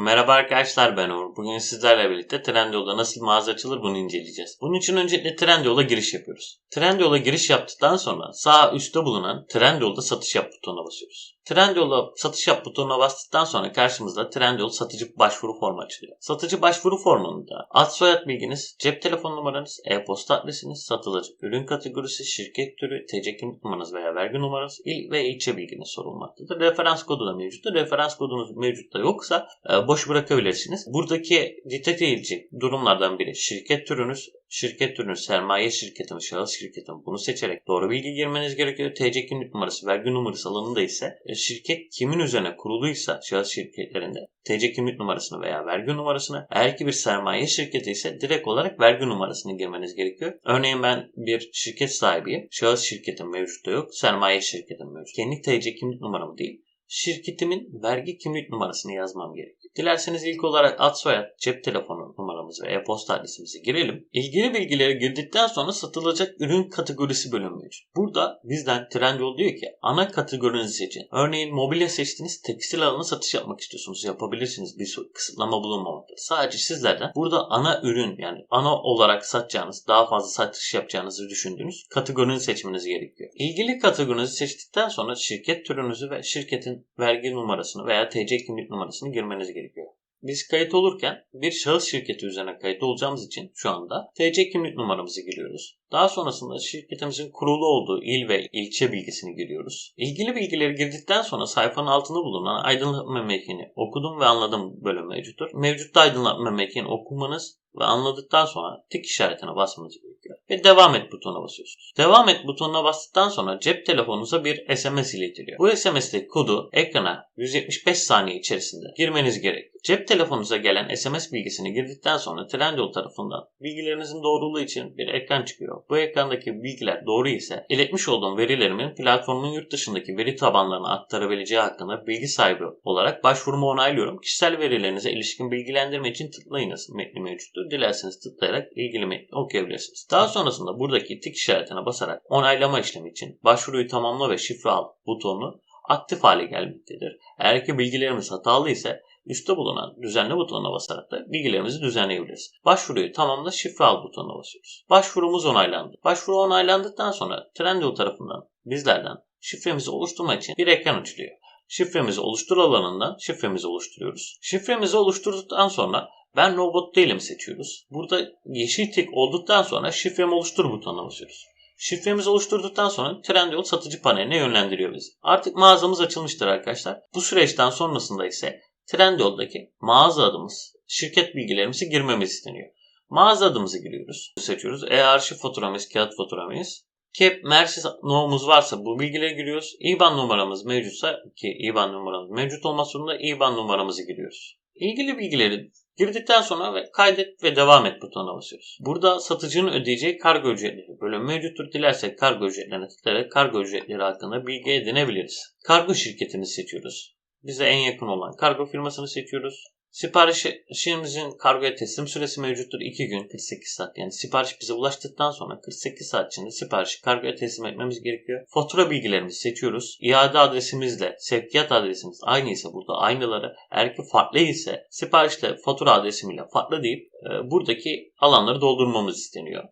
Merhaba arkadaşlar ben Uğur. Bugün sizlerle birlikte Trendyol'da nasıl mağaza açılır bunu inceleyeceğiz. Bunun için öncelikle Trendyol'a giriş yapıyoruz. Trendyol'a giriş yaptıktan sonra sağ üstte bulunan Trendyol'da satış yap butonuna basıyoruz. Trendyol'a satış yap butonuna bastıktan sonra karşımızda Trendyol satıcı başvuru formu açılıyor. Satıcı başvuru formunda ad soyad bilginiz, cep telefon numaranız, e-posta adresiniz, satılacak ürün kategorisi, şirket türü, TC kimlik numaranız veya vergi numaranız, il ve ilçe bilginiz sorulmaktadır. Referans kodu da mevcuttur. Referans kodunuz mevcut da yoksa e, boş bırakabilirsiniz. Buradaki dikkat edilecek durumlardan biri şirket türünüz, şirket türünüz sermaye şirketi mi, şahıs şirketi mi bunu seçerek doğru bilgi girmeniz gerekiyor. TC kimlik numarası, vergi numarası alanında ise e, şirket kimin üzerine kuruluysa şahıs şirketlerinde TC kimlik numarasını veya vergi numarasını eğer ki bir sermaye şirketi ise direkt olarak vergi numarasını girmeniz gerekiyor. Örneğin ben bir şirket sahibiyim. Şahıs şirketim mevcut da yok. Sermaye şirketim mevcut. Kendi TC kimlik numaramı değil şirketimin vergi kimlik numarasını yazmam gerekiyor. Dilerseniz ilk olarak ad soyad, cep telefonu numaramızı ve e-posta adresimizi girelim. İlgili bilgileri girdikten sonra satılacak ürün kategorisi bölümü mevcut. Burada bizden Trendyol diyor ki ana kategorinizi seçin. Örneğin mobilya seçtiniz, tekstil alanı satış yapmak istiyorsunuz. Yapabilirsiniz. Bir kısıtlama bulunmamaktadır. Sadece sizlerden burada ana ürün yani ana olarak satacağınız, daha fazla satış yapacağınızı düşündüğünüz kategorinizi seçmeniz gerekiyor. İlgili kategorinizi seçtikten sonra şirket türünüzü ve şirketin vergi numarasını veya TC kimlik numarasını girmeniz gerekiyor. Biz kayıt olurken bir şahıs şirketi üzerine kayıt olacağımız için şu anda TC kimlik numaramızı giriyoruz. Daha sonrasında şirketimizin kurulu olduğu il ve ilçe bilgisini giriyoruz. İlgili bilgileri girdikten sonra sayfanın altında bulunan aydınlatma mekiğini okudum ve anladım bölümü mevcuttur. Mevcutta aydınlatma mekiğini okumanız ve anladıktan sonra tik işaretine basmanız gerekiyor. Ve devam et butonuna basıyorsunuz. Devam et butonuna bastıktan sonra cep telefonunuza bir SMS iletiliyor. Bu SMS'teki kodu ekrana 175 saniye içerisinde girmeniz gerekiyor. Cep telefonunuza gelen SMS bilgisini girdikten sonra Trendyol tarafından bilgilerinizin doğruluğu için bir ekran çıkıyor. Bu ekrandaki bilgiler doğru ise iletmiş olduğum verilerimin platformun yurt dışındaki veri tabanlarına aktarabileceği hakkında bilgi sahibi olarak başvurumu onaylıyorum. Kişisel verilerinize ilişkin bilgilendirme için tıklayınız metni mevcuttur. Dilerseniz tıklayarak ilgili metni okuyabilirsiniz. Daha sonrasında buradaki tik işaretine basarak onaylama işlemi için başvuruyu tamamla ve şifre al butonu aktif hale gelmektedir. Eğer ki bilgilerimiz hatalı ise üstte bulunan düzenle butonuna basarak da bilgilerimizi düzenleyebiliriz. Başvuruyu tamamla şifre al butonuna basıyoruz. Başvurumuz onaylandı. Başvuru onaylandıktan sonra Trendyol tarafından bizlerden şifremizi oluşturma için bir ekran açılıyor. Şifremizi oluştur alanından şifremizi oluşturuyoruz. Şifremizi oluşturduktan sonra ben robot değilim seçiyoruz. Burada yeşil tik olduktan sonra şifremi oluştur butonuna basıyoruz. Şifremizi oluşturduktan sonra Trendyol satıcı paneline yönlendiriyor bizi. Artık mağazamız açılmıştır arkadaşlar. Bu süreçten sonrasında ise Trendyol'daki mağaza adımız, şirket bilgilerimizi girmemiz isteniyor. Mağaza adımızı giriyoruz. Seçiyoruz. E-arşiv faturamız, kağıt faturamız. KEP, Mersis no'muz varsa bu bilgileri giriyoruz. IBAN numaramız mevcutsa ki IBAN numaramız mevcut olması durumunda IBAN numaramızı giriyoruz. İlgili bilgileri Girdikten sonra ve kaydet ve devam et butonuna basıyoruz. Burada satıcının ödeyeceği kargo ücretleri bölüm mevcuttur. Dilersek kargo ücretlerine tıklayarak kargo ücretleri hakkında bilgi edinebiliriz. Kargo şirketini seçiyoruz. Bize en yakın olan kargo firmasını seçiyoruz. Siparişimizin kargoya teslim süresi mevcuttur. 2 gün 48 saat. Yani sipariş bize ulaştıktan sonra 48 saat içinde siparişi kargoya teslim etmemiz gerekiyor. Fatura bilgilerimizi seçiyoruz. İade adresimizle sevkiyat adresimiz aynı ise burada aynıları. Eğer ki farklı ise siparişle fatura adresimiyle farklı deyip e, buradaki alanları doldurmamız isteniyor.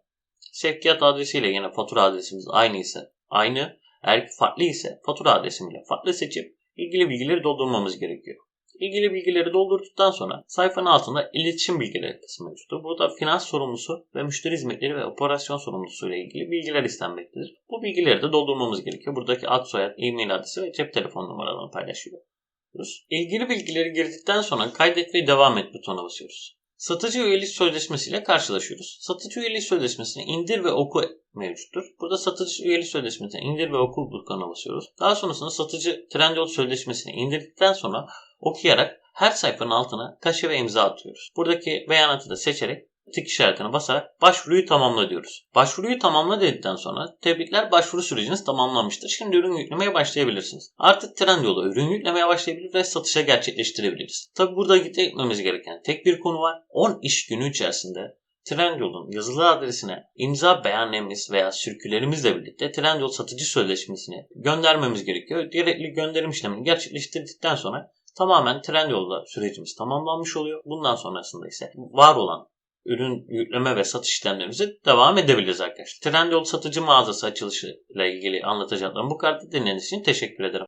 Sevkiyat adresiyle yine fatura adresimiz aynı ise aynı. Eğer ki farklı ise fatura adresimiyle farklı seçip ilgili bilgileri doldurmamız gerekiyor. İlgili bilgileri doldurduktan sonra sayfanın altında iletişim bilgileri kısmı mevcuttur. Burada finans sorumlusu ve müşteri hizmetleri ve operasyon sorumlusu ile ilgili bilgiler istenmektedir. Bu bilgileri de doldurmamız gerekiyor. Buradaki ad soyad, e-mail adresi ve cep telefon numaralarını paylaşıyoruz. İlgili bilgileri girdikten sonra kaydet ve devam et butonuna basıyoruz. Satıcı üyelik sözleşmesiyle karşılaşıyoruz. Satıcı üyelik sözleşmesini indir ve oku mevcuttur. Burada satıcı üyelik sözleşmesini indir ve oku butonuna basıyoruz. Daha sonrasında satıcı Trendyol sözleşmesini indirdikten sonra okuyarak her sayfanın altına kaşe ve imza atıyoruz. Buradaki beyanatı da seçerek tik işaretine basarak başvuruyu tamamla diyoruz. Başvuruyu tamamla dedikten sonra tebrikler başvuru süreciniz tamamlanmıştır. Şimdi ürün yüklemeye başlayabilirsiniz. Artık Trendyol'a ürün yüklemeye başlayabilir ve satışa gerçekleştirebiliriz. Tabi burada gitmemiz gereken tek bir konu var. 10 iş günü içerisinde Trendyol'un yazılı adresine imza beyannememiz veya sürkülerimizle birlikte Trendyol satıcı sözleşmesini göndermemiz gerekiyor. Gerekli gönderim işlemini gerçekleştirdikten sonra Tamamen Trendyol'da sürecimiz tamamlanmış oluyor. Bundan sonrasında ise var olan ürün yükleme ve satış işlemlerimize devam edebiliriz arkadaşlar. Trendyol satıcı mağazası açılışı ile ilgili anlatacaklarım bu kadar. Dinlediğiniz için teşekkür ederim.